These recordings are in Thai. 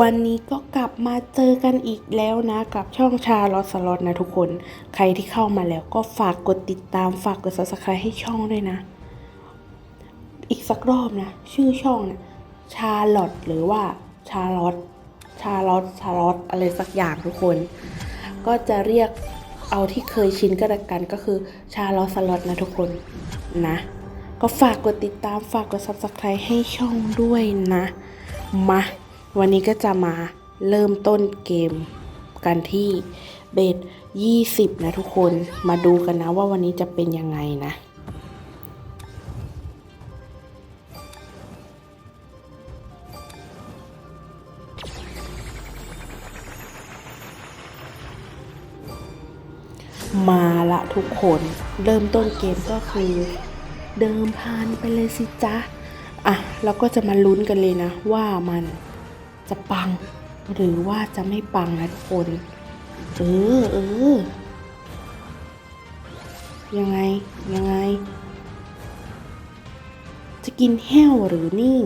วันนี้ก็กลับมาเจอกันอีกแล้วนะ กับช่องชาลอสลอตนะทุกคน ใครที่เข้ามาแล้วก็ฝากกดติดตามฝากกด subscribe ให้ช่องด้วยนะ อีกสักรอบนะ ชื่อช่องนะชาลอตหรือว่าชาลอตชาลอตชาลอตอะไรสักอย่างทุกคน ก็จะเรียกเอาที่เคยชินก็แล้วกันก็คือชาลอสลอตนะทุกคนนะ ก็ฝากกดติดตามฝากกด subscribe ให้ช่องด้วยนะ มา วันนี้ก็จะมาเริ่มต้นเกมกันที่เบส20 นะทุกคนมาดูกันนะว่าวันนี้จะเป็นยังไงนะ มาละทุกคนเริ่มต้นเกมก็คือเดิมพานไปเลยสิจ๊ะ อะ เราก็จะมาลุ้นกันเลยนะว่ามัน จะปัง หรือว่าจะไม่ปังนะทุกคน เออเออยังไง ยังไง จะกินแห้วหรือนิ่ง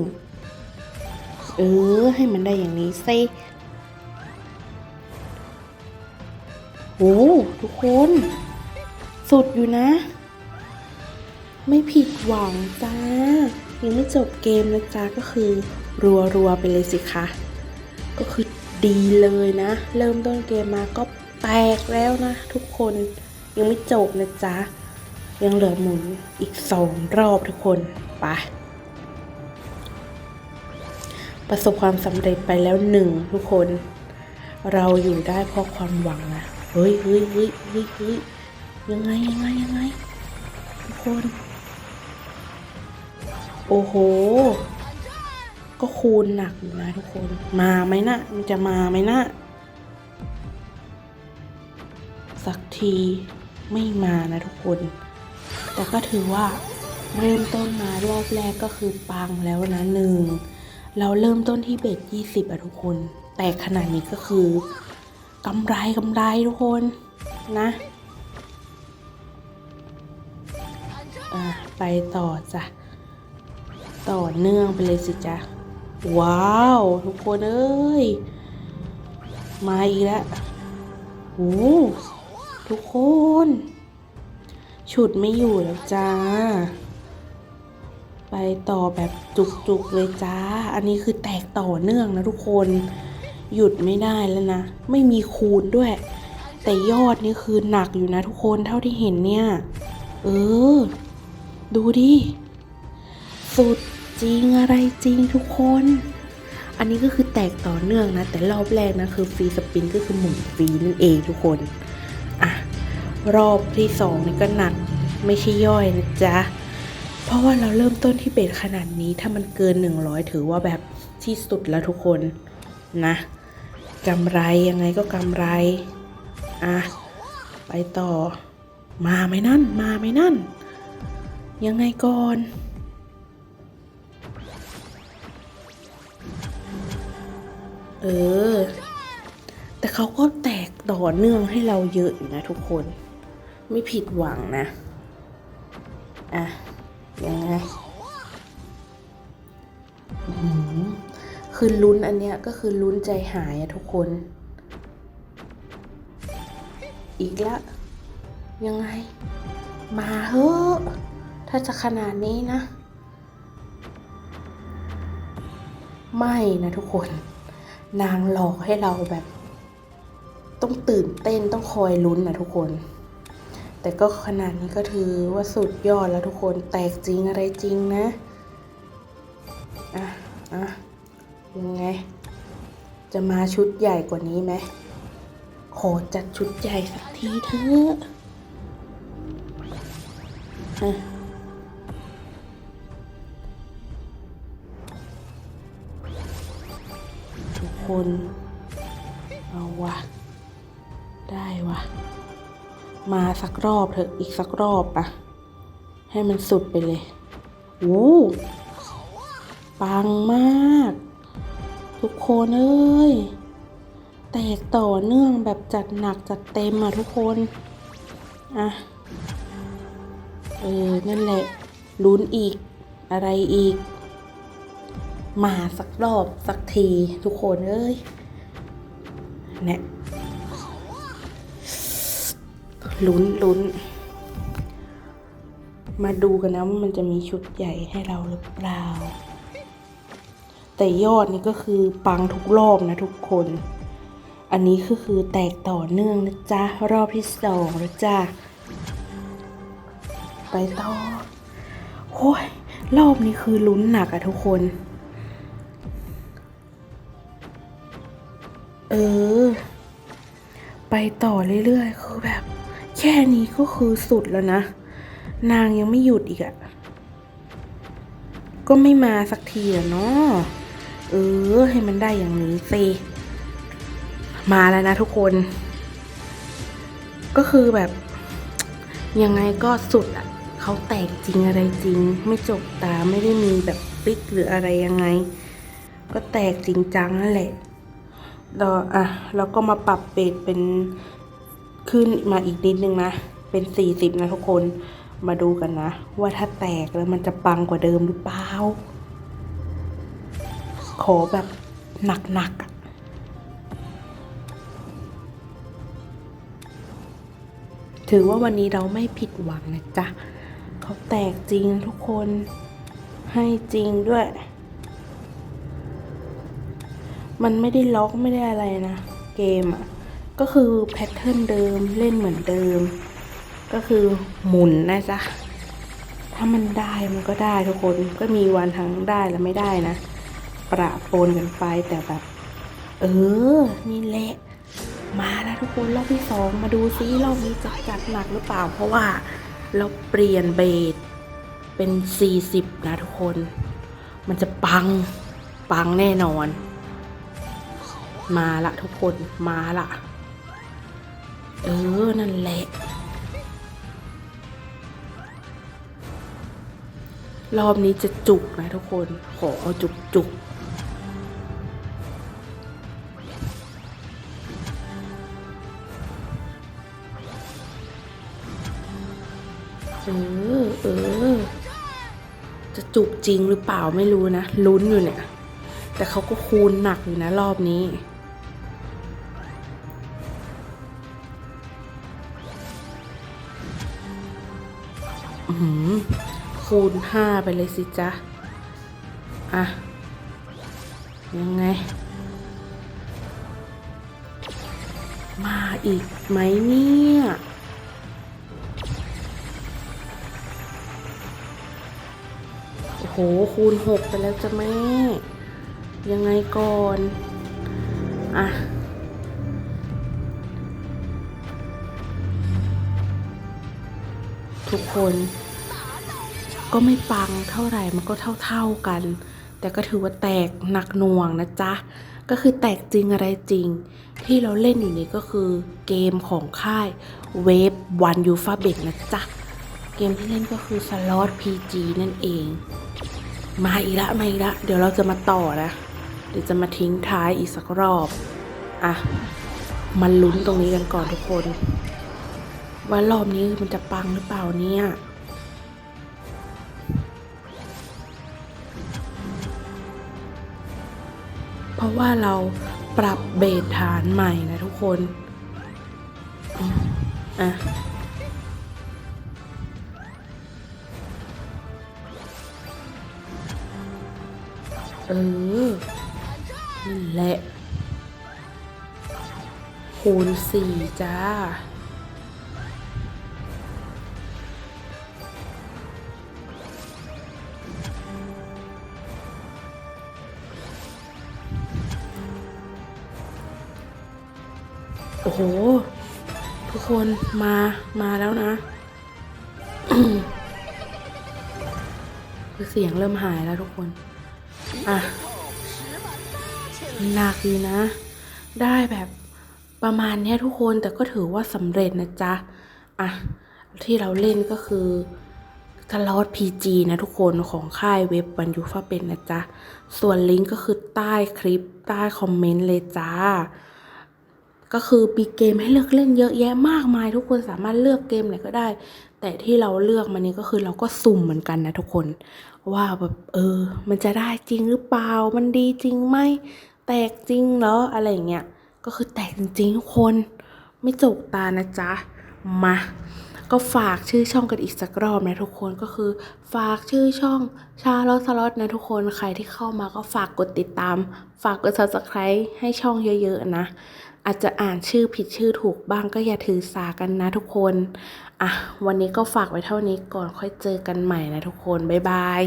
เออ ให้มันได้อย่างนี้สิโอ้ทุกคน สุดอยู่นะ ไม่ผิดหวังจ้า ยังไม่จบเกมนะจ๊ะก็คือ รัวๆ ไปเลยสิคะ ก็คือดีเลยนะ เริ่มต้นเกมมาก็แตกแล้วนะ ทุกคนยังไม่จบนะจ๊ะ ยังเหลือหมุนอีกสองรอบทุกคนไปประสบความสำเร็จไปแล้วหนึ่งทุกคน เราอยู่ได้เพราะความหวังนะเฮ้ยเฮ้ยเฮ้ยเฮ้ยเฮ้ยยังไงยังไงยังไงทุกคน โอ้โห ก็คูณหนักอยู่นะทุกคน มาไหมนะมันจะมาไหมนะ สักทีไม่มานะทุกคน แต่ก็ถือว่าเริ่มต้นมารอบแรกก็คือปังแล้วนะหนึ่ง เราเริ่มต้นที่เบ็ดยี่สิบอะทุกคน แต่ขนาดนี้ก็คือกำไรกำไรทุกคนนะไปต่อจ้ะ ต่อเนื่องไปเลยสิจ๊ะ ว้าว ทุกคนเอ้ย มาอีกแล้วโอ้ทุกคน ฉุดไม่อยู่แล้วจ้า ไปต่อแบบจุกๆเลยจ้า อันนี้คือแตกต่อเนื่องนะทุกคน หยุดไม่ได้แล้วนะ ไม่มีคูณด้วย แต่ยอดนี่คือหนักอยู่นะทุกคนเท่าที่เห็นเนี่ย เออ ดูดิ สุด จริงอะไรจริงทุกคน อันนี้ก็คือแตกต่อเนื่องนะ แต่รอบแรกนะคือฟรีสปินก็คือหมุนฟรีนั่นเองทุกคน อะ รอบที่สองนี่ก็หนักไม่ใช่ย่อยนะจ๊ะ เพราะว่าเราเริ่มต้นที่เบ็ดขนาดนี้ถ้ามันเกิน 100 ถือว่าแบบที่สุดแล้วทุกคนนะกำไรยังไงก็กำไร อะ ไปต่อ มาไหมนั่น มาไหมนั่น ยังไงก่อน เออ แต่เขาก็แตกต่อเนื่องให้เราเยอะอยู่นะทุกคน ไม่ผิดหวังนะ อะ ยังไงคือลุ้นอันเนี้ยก็คือลุ้นใจหายอะทุกคน อีกละยังไง มาเฮ้อถ้าจะขนาดนี้นะ ไม่นะทุกคน นางหลอกให้เราแบบ ต้องตื่นเต้นต้องคอยลุ้นนะทุกคน แต่ก็ขนาดนี้ก็ถือว่าสุดยอดแล้วทุกคนแตกจริงอะไรจริงนะ อะ อะ ยังไง จะมาชุดใหญ่กว่านี้ไหมขอจัดชุดใหญ่สักทีเถอะ คน เอาวะ ได้วะ มาสักรอบเถอะ อีกสักรอบปะให้มันสุดไปเลยโอ้ปังมาก ทุกคนเอ้ย แตกต่อเนื่องแบบจัดหนักจัดเต็มอะทุกคน อะ เออ นั่นแหละลุ้นอีกอะไรอีก มาสักรอบสักทีทุกคนเอ้ยเนี่ยลุ้นลุ้น มาดูกันนะว่ามันจะมีชุดใหญ่ให้เราหรือเปล่า แต่ยอดนี่ก็คือปังทุกรอบนะทุกคน อันนี้ก็คือแตกต่อเนื่องนะจ๊ะ รอบที่สองแล้วจ้ะไปต่อโอ้ยรอบนี้คือลุ้นหนักอะทุกคน เออ ไปต่อเรื่อยๆ คือแบบ แค่นี้ก็คือสุดแล้วนะ นางยังไม่หยุดอีกอะก็ไม่มาสักทีอะเนาะเออ ให้มันได้อย่างนี้สิมาแล้วนะทุกคน ก็คือแบบ ยังไงก็สุดอะเขาแตกจริงอะไรจริง ไม่จบตาไม่ได้มีแบบฟิกหรืออะไรยังไง ก็แตกจริงจังนั่นแหละ เราอะเราก็มาปรับเบสเป็นขึ้นมาอีกนิดนึงนะ เป็นสี่สิบนะทุกคนมาดูกันนะ ว่าถ้าแตกแล้วมันจะปังกว่าเดิมหรือเปล่า ขอแบบหนักๆอะถือว่าวันนี้เราไม่ผิดหวังนะจ๊ะ เขาแตกจริงทุกคนให้จริงด้วย มันไม่ได้ล็อกไม่ได้อะไรนะ เกมอะ่ะ ก็คือแพทเทิร์นเดิมเล่นเหมือนเดิม ก็คือหมุนนะจ๊ะ ถ้ามันได้มันก็ได้ทุกคนก็มีวันทั้งได้และไม่ได้นะ ประโปนกันไปแต่แบบ เออ นี่แหละมาแล้วทุกคนรอบที่สองมาดูซิรอบนี้จะจัดหนักหรือเปล่า เพราะว่าเราเปลี่ยนเบสเป็น 40 นะทุกคน มันจะปัง ปังแน่นอน มาละทุกคนมาละเออ นั่นแหละ รอบนี้จะจุกนะทุกคน ขอเอาจุกจุกเออ เออ จะจุกจริงหรือเปล่าไม่รู้นะ ลุ้นอยู่เนี่ย แต่เขาก็คูณหนักอยู่นะรอบนี้ คูณห้าไปเลยสิจ๊ะ อะ ยังไง มาอีกไหมเนี่ย โอ้โห คูณหกไปแล้วจ้ะแม่ ยังไงก่อน อะทุกคน ก็ไม่ปังเท่าไหร่มันก็เท่าๆกัน แต่ก็ถือว่าแตกหนักหน่วงนะจ๊ะ ก็คือแตกจริงอะไรจริง ที่เราเล่นอยู่นี้ก็คือเกมของค่ายเวฟวันยูฟาเบกนะจ๊ะ เกมที่เล่นก็คือสล็อต PG นั่นเอง มาอีกละมาอีกละเดี๋ยวเราจะมาต่อนะเดี๋ยวจะมาทิ้งท้ายอีกสักรอบ อะ มันลุ้นตรงนี้กันก่อนทุกคน ว่ารอบนี้มันจะปังหรือเปล่าเนี่ย ว่าเราปรับเบสฐานใหม่นะทุกคน อะเออและคูณสี่จ้า อ้โห ทุกคนมามาแล้วนะคือเสียงเริ่มหายแล้วทุกคน อะหนักดีนะ ได้แบบประมาณนี้ทุกคนแต่ก็ถือว่าสำเร็จนะจ๊ะ อะ ที่เราเล่นก็คือทลอด PG นะทุกคนของค่ายเว็บวันยูฟาเป็นนะจ๊ะ ส่วนลิงก์ก็คือใต้คลิปใต้คอมเมนต์เลยจ้า ก็คือมีเกมให้เลือกเล่นเยอะแยะมากมาย ทุกคนสามารถเลือกเกมไหนก็ได้ แต่ที่เราเลือกมันนี้ก็คือเราก็สุ่มเหมือนกันนะทุกคน ว่าแบบเออ มันจะได้จริงหรือเปล่า มันดีจริงไหมแตกจริงเหรออะไรอย่างเงี้ยก็คือแตกจริงทุกคน ไม่จกตานะจ๊ะมาก็ฝากชื่อช่องกันอีกสักรอบนะทุกคนก็คือ ฝากชื่อช่องชาลอสลอตนะทุกคนใครที่เข้ามาก็ฝากกดติดตาม ฝากกด subscribe ให้ช่องเยอะๆนะ อาจจะอ่านชื่อผิดชื่อถูกบ้างก็อย่าถือสากันนะทุกคน อะ วันนี้ก็ฝากไว้เท่านี้ก่อนค่อยเจอกันใหม่นะทุกคน บ๊ายบาย